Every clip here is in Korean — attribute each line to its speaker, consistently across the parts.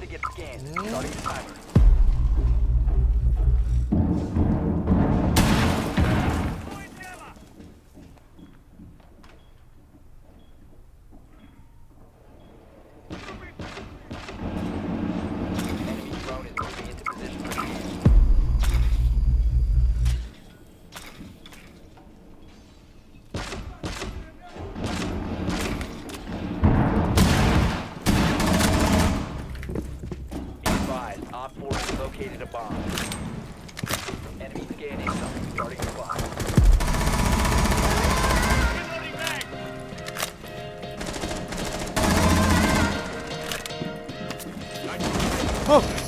Speaker 1: to get scanned. Starting timer. Op 4 has located a bomb. Enemy scan incoming, starting the clock.
Speaker 2: Sometimes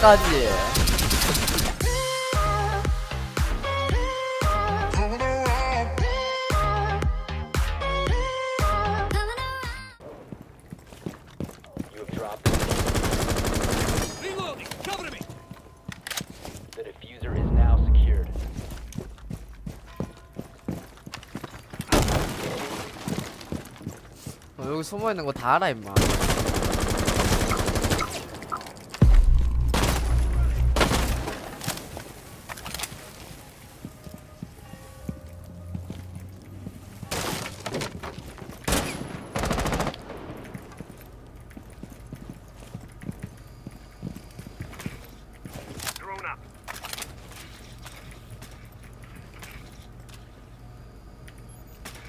Speaker 1: secured.
Speaker 3: 어, 여기 숨어있는 거 다 알아 임마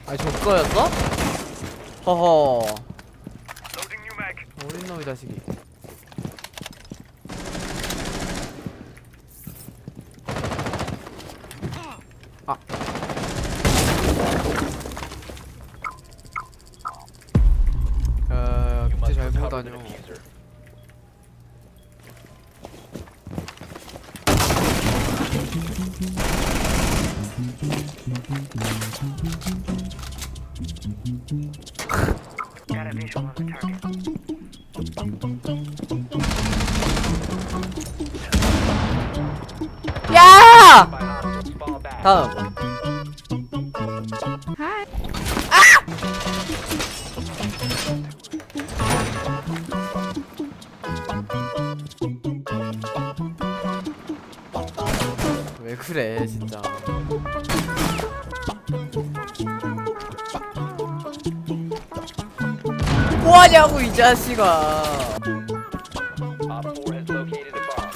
Speaker 3: 아니 저 거였어? 허허 어린 놈이 자식이 아 다녀. 야! 다음 왜 그래 진짜 하냐고 이 자식아.
Speaker 1: Op 4 has located a bomb.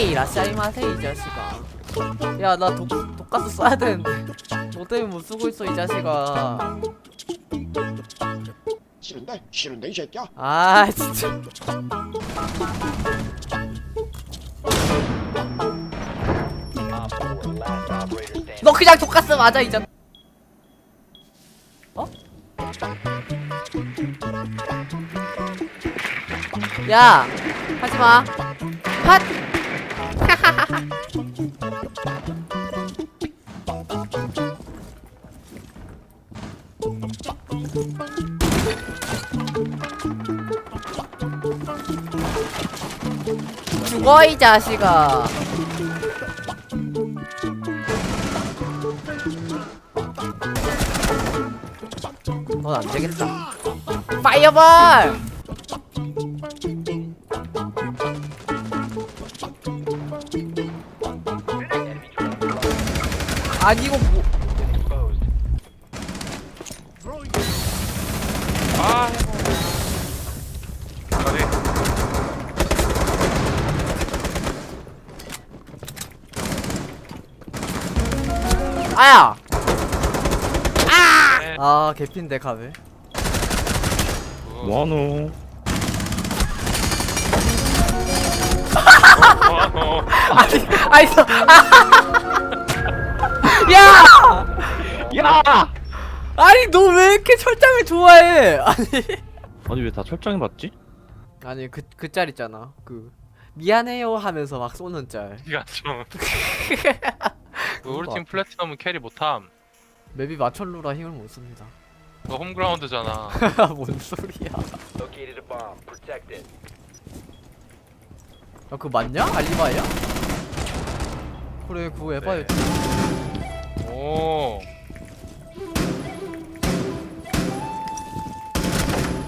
Speaker 3: 이라샤이마세 이 자식아. 야나 독가스 써야 되는데. 너 때문에 못 쓰고 있어 이 자식아.
Speaker 4: 싫은데? 싫은데 이 새끼야?
Speaker 3: 아 진짜.
Speaker 1: Op 4, last operator standing.
Speaker 3: 너 그냥 독가스 맞아 이제 야 하지마. 핫 죽어 이 자식아. 넌 안되겠다. 파이어볼 아니 이거 뭐
Speaker 1: exposed.
Speaker 3: 아야
Speaker 5: 네.
Speaker 3: 아 개핀데 카베
Speaker 6: 뭐 하노?
Speaker 5: 어,
Speaker 3: 아니 아니 저 야!
Speaker 6: 야!
Speaker 3: 아니 너 왜 이렇게 철장을 좋아해? 아니
Speaker 6: 아니 왜 다 철장에 맞지?
Speaker 3: 아니 그 그 짤 있잖아 그 미안해요 하면서 막 쏘는 짤
Speaker 5: 니가 좀. 그 우리 팀 플래티넘은 캐리 못함.
Speaker 3: 맵이 마철루라 힘을 못 씁니다
Speaker 5: 너 홈그라운드잖아.
Speaker 3: 뭔 소리야
Speaker 1: Located a bomb. Protect it.
Speaker 3: 야 그거 맞냐? 알리바이야? 그래 그거 에바였지
Speaker 5: 오.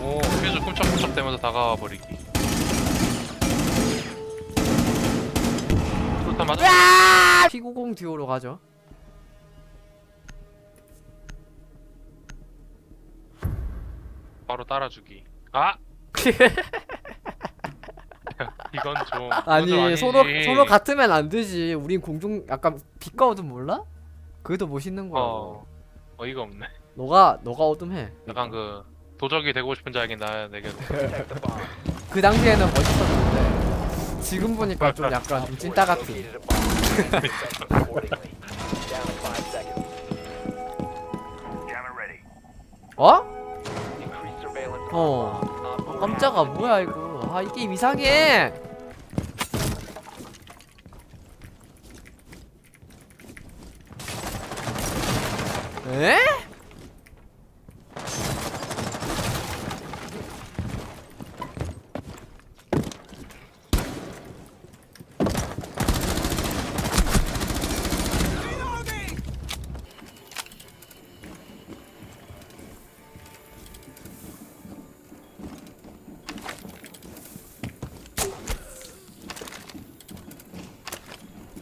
Speaker 5: 오, 퓨즈 꿈쩍꿈쩍 대면서 다가와 버리기. 좋다 맞아.
Speaker 3: P90 듀오로 가죠
Speaker 5: 바로 따라주기. 아, 이건 좀. 이건 좀
Speaker 3: 아니
Speaker 5: 아니지.
Speaker 3: 서로 서로 같으면 안 되지 우린 공중 약간 빛과 어둠 몰라? 그게 더 멋있는 거야
Speaker 5: 어, 어이가 없네.
Speaker 3: 너가 너가 어둠해
Speaker 5: 약간 그 도적이 되고 싶은 자에겐 나 내게.
Speaker 3: 그 당시에는 멋있었는데 지금 보니까 좀 약간 좀 찐따 같은. 어? 어 깜짝아 뭐야 이거 아 이 게임 이상해 에?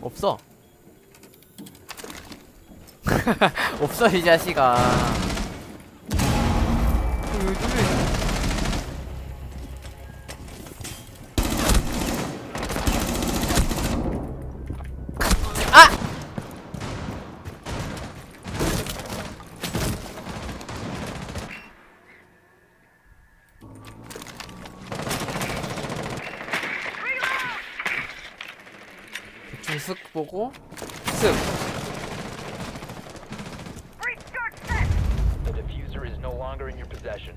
Speaker 3: 없어 없어 이 자식아 요즘에 아! 쓱 보고 쓱
Speaker 1: longer in your possession.